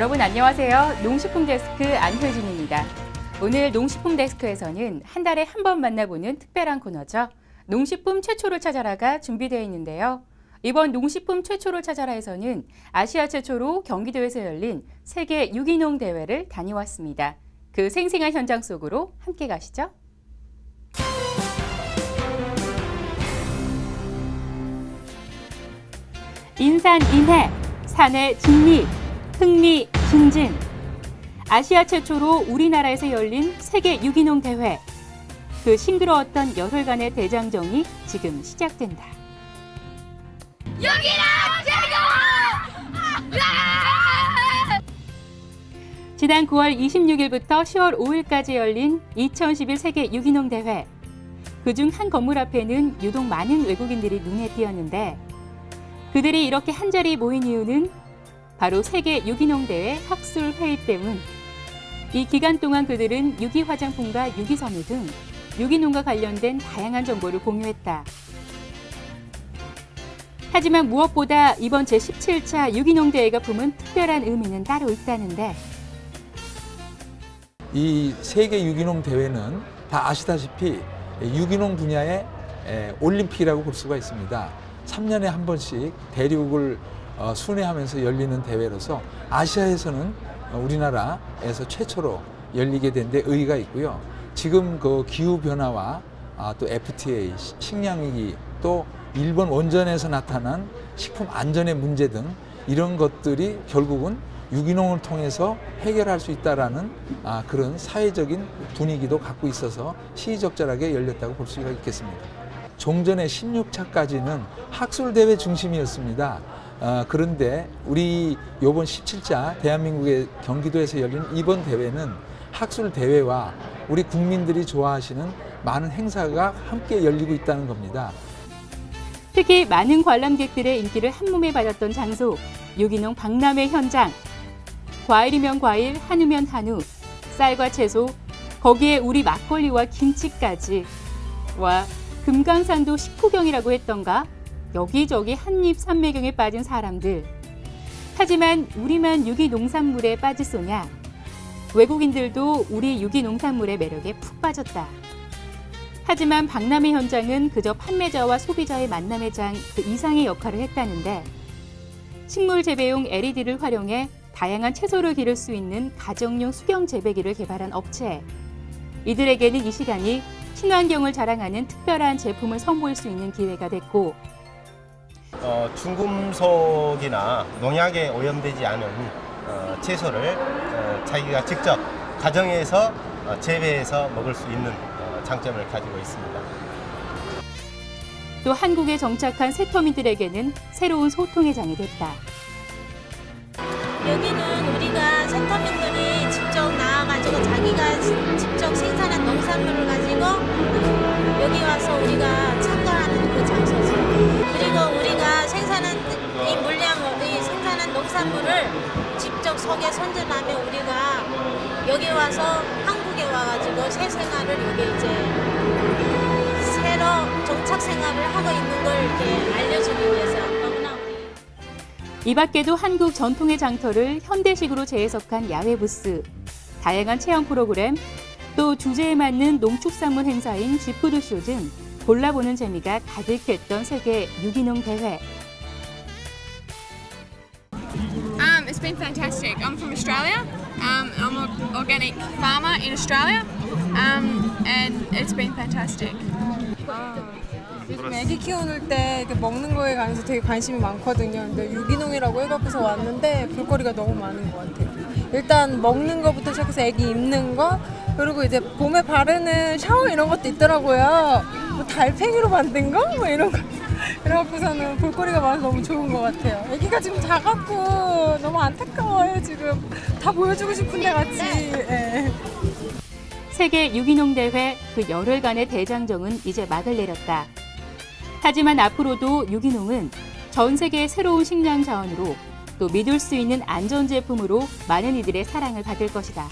여러분 안녕하세요. 농식품 데스크 안효진입니다. 오늘 농식품 데스크에서는 한 달에 한 번 만나보는 특별한 코너죠. 농식품 최초를 찾아라가 준비되어 있는데요. 이번 농식품 최초를 찾아라에서는 아시아 최초로 경기도에서 열린 세계 유기농 대회를 다녀왔습니다. 그 생생한 현장 속으로 함께 가시죠. 인산 인해, 산의 진리, 흥미 증진. 아시아 최초로 우리나라에서 열린 세계 유기농 대회. 그 싱그러웠던 열흘간의 대장정이 지금 시작된다. 지난 9월 26일부터 10월 5일까지 열린 2011 세계 유기농 대회. 그중 한 건물 앞에는 유독 많은 외국인들이 눈에 띄었는데 그들이 이렇게 한자리 모인 이유는 바로 세계 유기농 대회 학술 회의 때문. 이 기간 동안 그들은 유기 화장품과 유기 섬유 등 유기농과 관련된 다양한 정보를 공유했다. 하지만 무엇보다 이번 제17차 유기농 대회가 품은 특별한 의미는 따로 있다는데 이 세계 유기농 대회는 다 아시다시피 유기농 분야의 에, 올림픽이라고 볼 수가 있습니다. 3년에 한 번씩 대륙을 어, 순회하면서 열리는 대회로서 아시아에서는 어, 우리나라에서 최초로 열리게 된 데 의의가 있고요. 지금 그 기후 변화와 아, 또 FTA 시- 식량 위기 또 일본 원전에서 나타난 식품 안전의 문제 등 이런 것들이 결국은 유기농을 통해서 해결할 수 있다라는 아, 그런 사회적인 분위기도 갖고 있어서 시의적절하게 열렸다고 볼 수가 있겠습니다. 종전의 16차까지는 학술 대회 중심이었습니다. 아, 그런데 우리 요번 17차 대한민국의 경기도에서 열린 이번 대회는 학술 대회와 우리 국민들이 좋아하시는 많은 행사가 함께 열리고 있다는 겁니다. 특히 많은 관람객들의 인기를 한몸에 받았던 장소 유기농 박람회 현장. 과일이면 과일 한우면 한우 쌀과 채소 거기에 우리 막걸리와 김치까지. 와 금강산도 식후경이라고 했던가 여기저기 한입 산매경에 빠진 사람들 하지만 우리만 유기농산물에 빠질 소냐 외국인들도 우리 유기농산물의 매력에 푹 빠졌다. 하지만 박람회 현장은 그저 판매자와 소비자의 만남의 장 그 이상의 역할을 했다는데 식물 재배용 LED를 활용해 다양한 채소를 기를 수 있는 가정용 수경 재배기를 개발한 업체. 이들에게는 이 시간이 친환경을 자랑하는 특별한 제품을 선보일 수 있는 기회가 됐고 어, 중금속이나 농약에 오염되지 않은 어, 채소를 어, 자기가 직접 가정에서 어, 재배해서 먹을 수 있는 어, 장점을 가지고 있습니다. 또 한국에 정착한 세터민들에게는 새로운 소통의 장이 됐다. 여기는 우리가 세터민들이 직접 나와가지고 자기가 지- 직접 생산한 농산물을 가지고 여기 와서 우리가 농산물을 직접 속에 손질하며 우리가 여기 와서 한국에 와가지고 새 생활을 여기 이제 새로 정착 생활을 하고 있는 걸 이렇게 알려주기 위해서 너무나 우리 이 밖에도 한국 전통의 장터를 현대식으로 재해석한 야외 부스, 다양한 체험 프로그램, 또 주제에 맞는 농축산물 행사인 쥐푸드쇼 등 골라보는 재미가 가득했던 세계 유기농 대회. Been fantastic. I'm from Australia. Um, I'm an organic farmer in Australia, um, and it's been fantastic. 요즘 애기 키우는 때 먹는 거에 관해서 되게 관심이 많거든요. 근데 유기농이라고 해갖고서 왔는데 볼거리가 너무 많은 것 같아요. 일단 먹는 거부터 시작해서 애기 입는 거, 그리고 이제 몸에 바르는 샤워 이런 것도 있더라고요. 뭐 달팽이로 만든 거? 뭐 이런 거. 그래갖고서는 볼거리가 많아서 너무 좋은 것 같아요. 애기가 지금 작았고 너무 안타까워요, 지금. 다 보여주고 싶은데 같이. 예. 세계 유기농 대회 그 열흘간의 대장정은 이제 막을 내렸다. 하지만 앞으로도 유기농은 전 세계의 새로운 식량 자원으로 또 믿을 수 있는 안전 제품으로 많은 이들의 사랑을 받을 것이다.